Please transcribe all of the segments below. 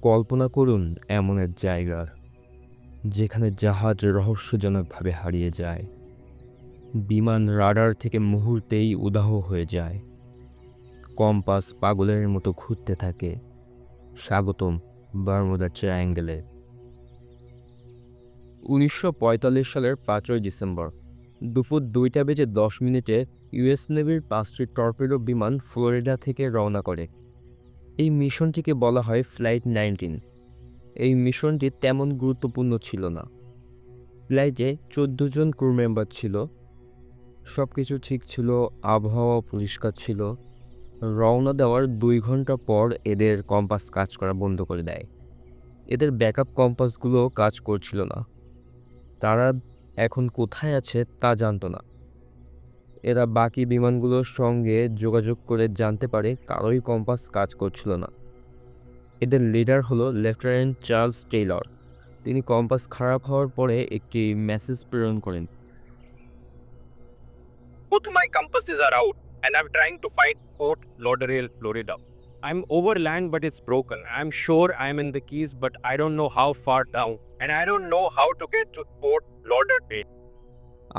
কল্পনা করুন এমন এক জায়গার, যেখানে জাহাজ রহস্যজনকভাবে হারিয়ে যায়। বিমান রাডার থেকে মুহূর্তেই উদাহ হয়ে যায়। কম্পাস পাগলের মতো ঘুরতে থাকে। স্বাগতম বারমুদা ট্রায়াঙ্গেলে। উনিশশো পঁয়তাল্লিশ সালের পাঁচই ডিসেম্বর, দুপুর দুইটা বেজে দশ মিনিটে ইউএস নেভির পাঁচটি টর্পেডো বিমান ফ্লোরিডা থেকে রওনা করে। এই মিশনটিকে বলা হয় ফ্লাইট নাইনটিন। এই মিশনটি তেমন গুরুত্বপূর্ণ ছিল না। ফ্লাইটে চোদ্দ জন ক্রু মেম্বার ছিল। সব কিছু ঠিক ছিল, আবহাওয়া পরিষ্কার ছিল। রওনা দেওয়ার দুই ঘণ্টা পর এদের কম্পাস কাজ করা বন্ধ করে দেয়। এদের ব্যাকআপ কম্পাসগুলো কাজ করছিল না। তারা এখন কোথায় আছে তা জানতো না। এরা বাকি বিমানগুলোর সঙ্গে যোগাযোগ করে জানতে পারে কারোই কম্পাস কাজ করছিল না এদের লিডার হলো লেফটেন্যান্ট চার্লস টেইলর তিনি কম্পাস খারাপ হওয়ার পরে একটি মেসেজ প্রেরণ করেন Both my compasses are out, and I'm trying to find Port Lauderdale, Florida. I'm over land, but it's broken. I'm sure I'm in the Keys, but I don't know how far down, and I don't know how to get to Port Lauderdale.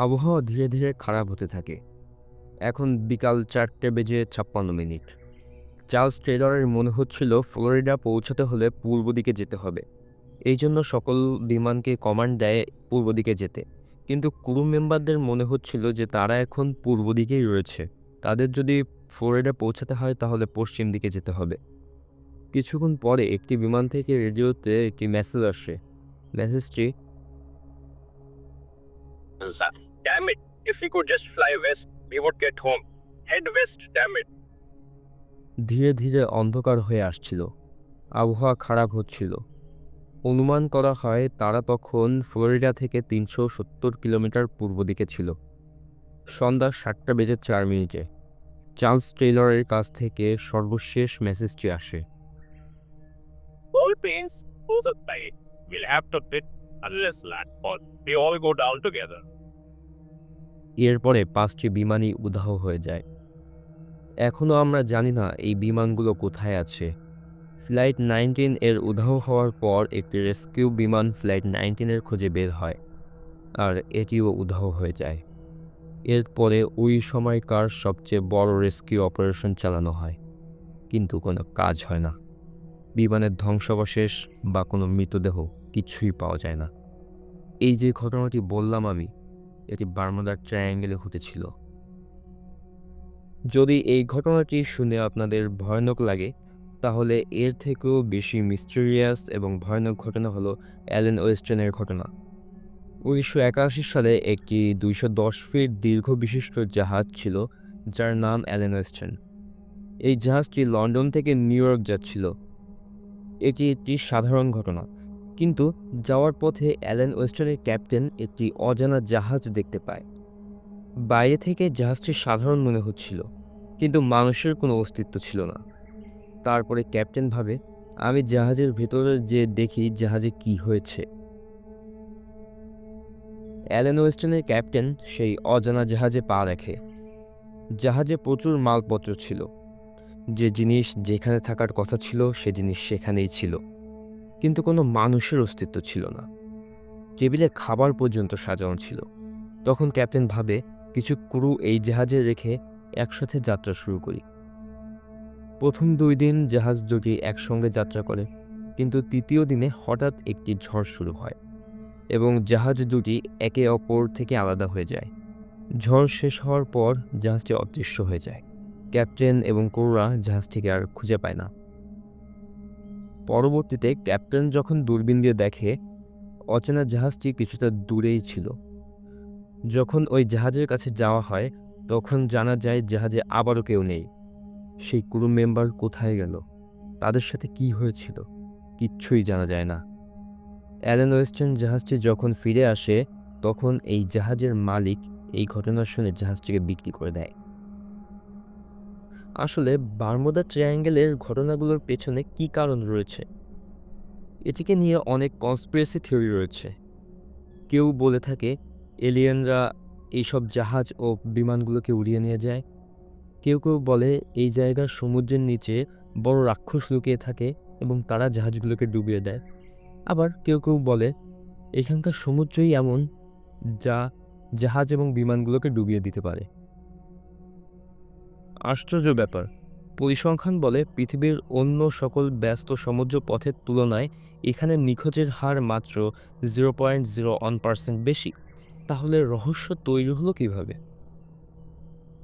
আবহাওয়া ধীরে ধীরে খারাপ হতে থাকে এখন বিকাল চারটে বেজে ছাপ্পান্ন মিনিট। চার্লস টেলরের মনে হচ্ছিল ফ্লোরিডা পৌঁছাতে হলে পূর্ব দিকে যেতে হবে। এই জন্য সকল বিমানকে কমান্ড দেয় পূর্ব দিকে যেতে। কিন্তু ক্রু মেম্বারদের মনে হচ্ছিল যে তারা এখন পূর্ব দিকেই রয়েছে। তাদের যদি ফ্লোরিডা পৌঁছাতে হয় তাহলে পশ্চিম দিকে যেতে হবে। কিছুক্ষণ পরে একটি বিমান থেকে রেডিওতে একটি মেসেজ আসে। মেসেজটি Damn it! If we could just fly west, we would get home. Head west, damn it. ধীরে ধীরে অন্ধকার হয়ে আসছিল আবহাওয়া খারাপ হচ্ছিল অনুমান করা হয় তারা তখন ফ্লোরিডা থেকে তিনশো সত্তর কিলোমিটার পূর্ব দিকে ছিল সন্ধ্যা সাতটা বেজে চার মিনিটে চার্লস টেইলরের কাছ থেকে সর্বশেষ মেসেজটি আসে? We'll have to bid unless land fall. We all go down together. এরপরে পাঁচটি বিমানই উদাহ হয়ে যায়। এখনও আমরা জানি না এই বিমানগুলো কোথায় আছে। ফ্লাইট নাইনটিন এর উদাহ হওয়ার পর একটি রেস্কিউ বিমান ফ্লাইট নাইনটিনের খোঁজে বের হয়, আর এটিও উদাহ হয়ে যায়। এরপরে ওই সময়কার সবচেয়ে বড় রেস্কিউ অপারেশন চালানো হয়, কিন্তু কোনো কাজ হয় না। বিমানের ধ্বংসাবশেষ বা কোনো মৃতদেহ কিছুই পাওয়া যায় না। এই যে ঘটনাটি বললাম আমি এটি বার্মুদার ট্রায়াঙ্গেলে ঘটেছিল। যদি এই ঘটনাটি শুনে আপনাদের ভয়ানক লাগে, তাহলে এর থেকেও বেশি মিস্টেরিয়াস এবং ভয়ানক ঘটনা হলো অ্যালেন ওয়েস্টার্নের ঘটনা। উনিশশো একাশি সালে একটি দুইশো দশ ফিট দীর্ঘ বিশিষ্ট জাহাজ ছিল, যার নাম অ্যালেন ওয়েস্টার্ন এই জাহাজটি লন্ডন থেকে নিউ ইয়র্ক যাচ্ছিল। এটি একটি সাধারণ ঘটনা। কিন্তু যাওয়ার পথে অ্যালেন ওয়েস্টার্নের ক্যাপ্টেন একটি অজানা জাহাজ দেখতে পায়। বাইরে থেকে জাহাজটি সাধারণ মনে হচ্ছিল, কিন্তু মানুষের কোনো অস্তিত্ব ছিল না। তারপরে ক্যাপ্টেন ভাবে, আমি জাহাজের ভেতরে যে দেখি জাহাজে কি হয়েছে। অ্যালেন ওয়েস্টার্নের ক্যাপ্টেন সেই অজানা জাহাজে পা রাখে। জাহাজে প্রচুর মালপত্র ছিল। যে জিনিস যেখানে থাকার কথা ছিল, সে জিনিস সেখানেই ছিল। কিন্তু কোনো মানুষের অস্তিত্ব ছিল না। টেবিলে খাবার পর্যন্ত সাজানো ছিল। তখন ক্যাপ্টেন ভাবে, কিছু ক্রু এই জাহাজে রেখে একসাথে যাত্রা শুরু করি। প্রথম দুই দিন জাহাজ দুটি একসঙ্গে যাত্রা করে, কিন্তু তৃতীয় দিনে হঠাৎ একটি ঝড় শুরু হয় এবং জাহাজ দুটি একে অপর থেকে আলাদা হয়ে যায়। ঝড় শেষ হওয়ার পর জাহাজটি অদৃশ্য হয়ে যায়। ক্যাপ্টেন এবং ক্রুরা জাহাজটিকে আর খুঁজে পায় না। পরবর্তীতে ক্যাপ্টেন যখন দূরবীন দিয়ে দেখে, অচেনা জাহাজটি কিছুটা দূরেই ছিল। যখন ওই জাহাজের কাছে যাওয়া হয়, তখন জানা যায় জাহাজে আবারও কেউ নেই। সেই ক্রু মেম্বার কোথায় গেল? তাদের সাথে কি হয়েছিল? কিচ্ছুই জানা যায় না। অ্যালেন ওয়েস্টার্ন জাহাজটি যখন ফিরে আসে, তখন এই জাহাজের মালিক এই ঘটনা শুনে জাহাজটিকে বিক্রি করে দেয়। আসলে বারমুদা ট্রায়াঙ্গেলের ঘটনাগুলোর পেছনে কি কারণ রয়েছে? এটিকে নিয়ে অনেক কনস্পিরেসি থিওরি রয়েছে। কেউ বলে থাকে এলিয়েনরা এইসব জাহাজ ও বিমানগুলোকে উড়িয়ে নিয়ে যায়। কেউ কেউ বলে এই জায়গার সমুদ্রের নিচে বড় রাক্ষস লুকিয়ে থাকে এবং তারা জাহাজগুলোকে ডুবিয়ে দেয়। আবার কেউ কেউ বলে এখানকার সমুদ্রই এমন যা জাহাজ এবং বিমানগুলোকে ডুবিয়ে দিতে পারে। আশ্চর্য ব্যাপার। পরিসংখ্যান বলে পৃথিবীর অন্য সকল ব্যস্ত সমুদ্র পথের তুলনায় এখানে নিখোঁজের হার মাত্র zero point zero one percent বেশি। তাহলে রহস্য তৈরি হলো কীভাবে?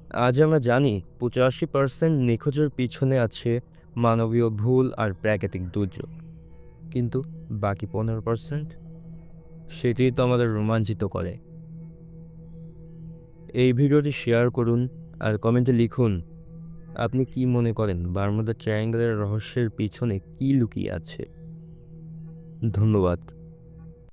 আজ আমরা জানি পঁচাশি পার্সেন্ট নিখোঁজের পিছনে আছে মানবীয় ভুল আর প্রাকৃতিক দুর্যোগ। কিন্তু বাকি পনেরো পার্সেন্ট সেটি তো আমাদের রোমাঞ্চিত করে। এই ভিডিওটি শেয়ার করুন আর কমেন্টে লিখুন, আপনি কি মনে করেন বারমুদা ট্রায়াঙ্গেলের রহস্যের পিছনে কি লুকিয়ে আছে? ধন্যবাদ।